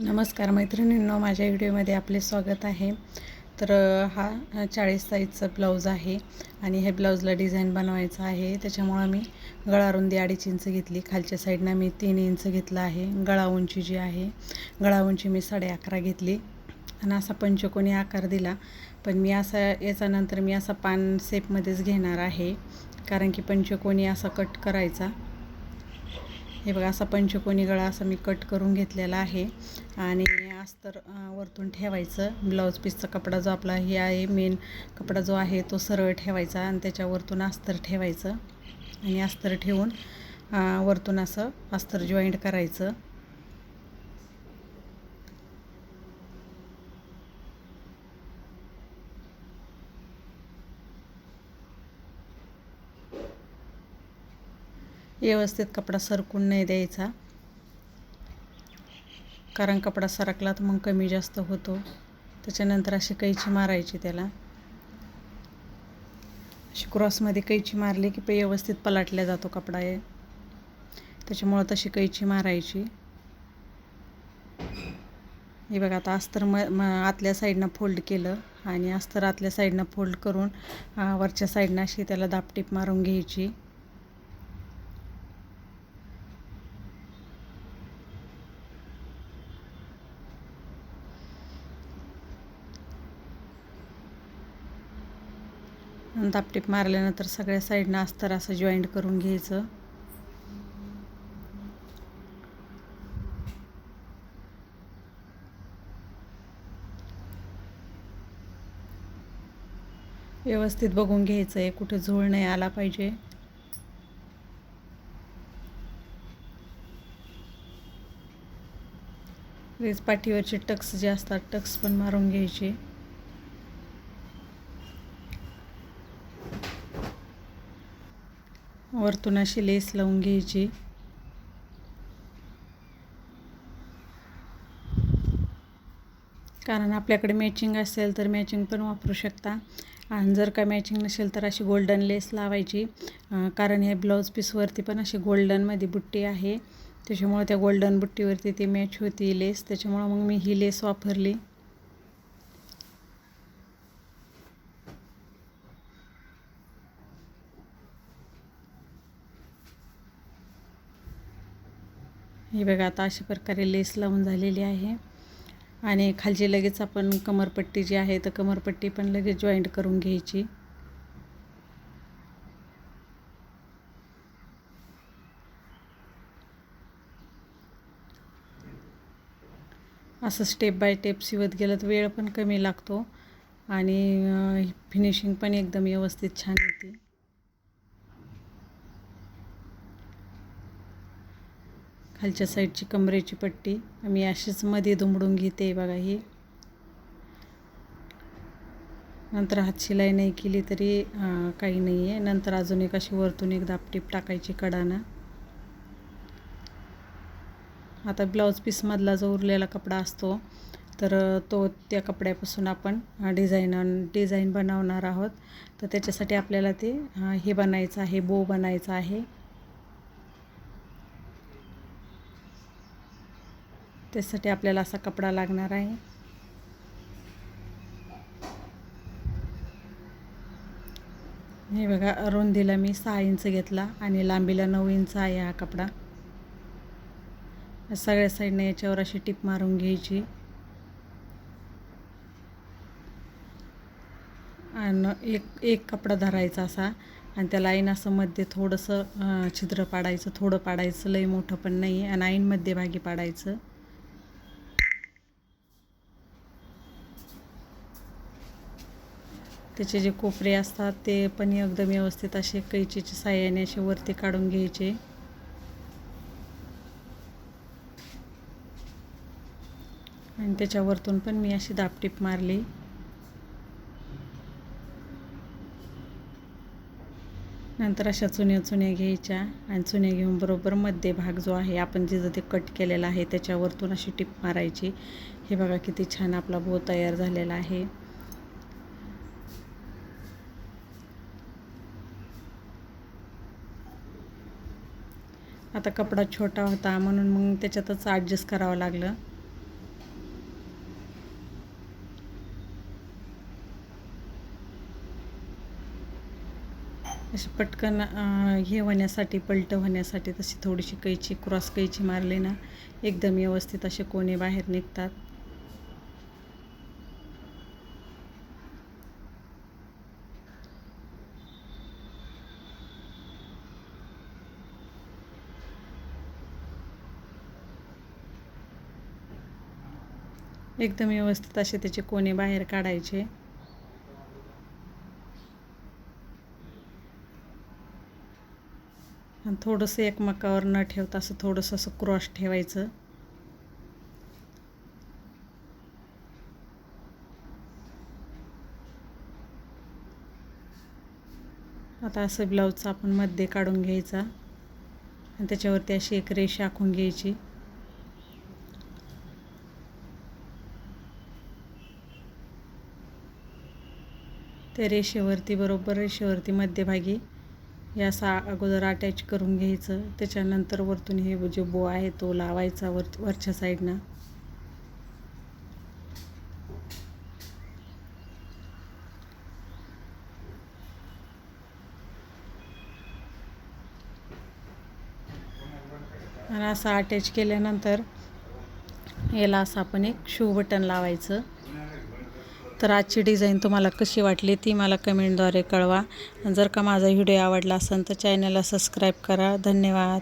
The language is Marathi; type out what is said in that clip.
नमस्कार मैत्रिणींनो माझ्या व्हिडिओमध्ये आपले स्वागत आहे. तर हा चाळीस साईजचा ब्लाऊज आहे आणि हे ब्लाऊजला डिझाईन बनवायचं आहे. त्याच्यामुळं मी गळा रुंदी अडीच इंच घेतली. खालच्या साईडनं मी तीन इंच घेतला आहे. गळा उंची जी आहे गळा उंची मी साडे अकरा घेतली. आणि असा पंचकोनी आकार दिला. पण मी असा याच्यानंतर मी असा पान सेपमध्येच घेणार आहे. कारण की पंचकोनी असा कट करायचा. हे बघा असा पंचकोनी गळा असा मी कट करून घेतलेला आहे. आणि अस्तर अं, वरतून ठेवायचं ब्लाऊज पीसचा कपडा जो आपला हे आहे मेन कपडा जो आहे तो सरळ ठेवायचा आणि त्याच्यावरतून अस्तर ठेवायचं. आणि अस्तर ठेवून वरतून असं अस्तर जॉईंट करायचं. व्यवस्थित कपडा सरकून नाही द्यायचा. कारण कपडा सरकला तर मग कमी जास्त होतो. त्याच्यानंतर अशी कैची मारायची त्याला. अशी क्रॉसमध्ये कैची मारली की व्यवस्थित पलाटल्या जातो कपडा आहे त्याच्यामुळं तशी कैची मारायची. हे बघा आता अस्तर म म आतल्या साईडनं फोल्ड केलं आणि अस्तर आतल्या साईडनं फोल्ड करून वरच्या साईडनं अशी त्याला दापटीप मारून घ्यायची. दापटीप मारल्यानंतर सगळ्या साईडनं अस्तर असं जॉईंट करून घ्यायचं. व्यवस्थित बघून घ्यायचं आहे कुठे झोळ नाही आला पाहिजे. रेस पाठीवरचे टक्स जे असतात टक्स पण मारून घ्यायचे. वरतून अशी लेस लावून घ्यायची. कारण आपल्याकडे मॅचिंग असेल तर मॅचिंग पण वापरू शकता. आणि जर का मॅचिंग नसेल तर अशी गोल्डन लेस लावायची. कारण हे ब्लाऊज पीसवरती पण अशी गोल्डनमध्ये बुट्टी आहे. त्याच्यामुळे त्या गोल्डन बुट्टीवरती ती मॅच होती लेस त्याच्यामुळं मग मी ही लेस वापरली. हे बघा आता अशा प्रकारे लेस लावून झालेली आहे. आणि खालची लगेच आपण कमरपट्टी जी आहे तर कमरपट्टी पण लगेच जॉईंट करून घ्यायची. असं स्टेप बाय स्टेप शिवत गेलं तर वेळ पण कमी लागतो. आणि फिनिशिंग पण एकदम व्यवस्थित छान येते खालच्या साईडची कमरेची पट्टी. मी अशीच मध्ये दुमडून घेते बघा ही. नंतर हात शिलाई नाही केली तरी काही नाही आहे नंतर अजून एक अशी वरतून एक दापटीप टाकायची कडानं. आता ब्लाऊज पीसमधला जो उरलेला कपडा असतो तर तो त्या कपड्यापासून आपण डिझाईन डिझाईन बनवणार आहोत. तर त्याच्यासाठी आपल्याला ते हे बनायचं आहे बो बनायचं आहे. त्यासाठी आपल्याला असा कपडा लागणार आहे. हे बघा रुंदीला मी सहा इंच घेतला आणि लांबीला नऊ इंच आहे हा कपडा. सगळ्या साईडने याच्यावर अशी टिप मारून घ्यायची. आणि एक एक कपडा धरायचा असा आणि त्या लाईन असं मध्ये थोडंसं छिद्र पाडायचं थोडं पाडायचं लई मोठं पण नाही आणि ऐन मध्यभागी पाडायचं. त्याचे जे कोपरे असतात ते पण एकदम व्यवस्थित असे कैचीच्या साह्याने असे वरती काढून घ्यायचे. आणि त्याच्यावरतून पण मी अशी दापटीप मारली. नंतर अशा चुन्या चुन्या घ्यायच्या आणि चुन्या घेऊन बरोबर मध्यभाग जो आहे आपण जिथं ते कट केलेला आहे त्याच्यावरतून अशी टिप मारायची. हे बघा किती छान आपला भो तयार झालेला आहे. आता कपडा छोटा होता म्हणून मग त्याच्यातच ॲडजस्ट करावं लागलं. असं पटकन हे होण्यासाठी पलट होण्यासाठी तशी थोडीशी कैची क्रॉस कैची मारली ना एकदम व्यवस्थित असे कोणी बाहेर निघतात. एकदम व्यवस्थित असे त्याचे कोणे बाहेर काढायचे. आणि थोडंसं एकमेकावर न ठेवता असं थोडंसं असं क्रॉस ठेवायचं. आता असं ब्लाऊजचं आपण मध्ये काढून घ्यायचा. आणि त्याच्यावरती अशी एक रेष आखून घ्यायची. त्या रेषेवरती बरोबर रेषेवरती मध्यभागी या सा अगोदर अटॅच करून घ्यायचं. त्याच्यानंतर वरतून हे जो बो आहे तो लावायचा वर वरच्या साईडनं आणि असं अटॅच केल्यानंतर याला असं आपण एक शू बटन लावायचं. तर आजची डिझाईन तुम्हाला कशी वाटली ती मला कमेंटद्वारे कळवा. जर का माझा व्हिडिओ आवडला असेल तर चॅनलला सबस्क्राईब करा. धन्यवाद.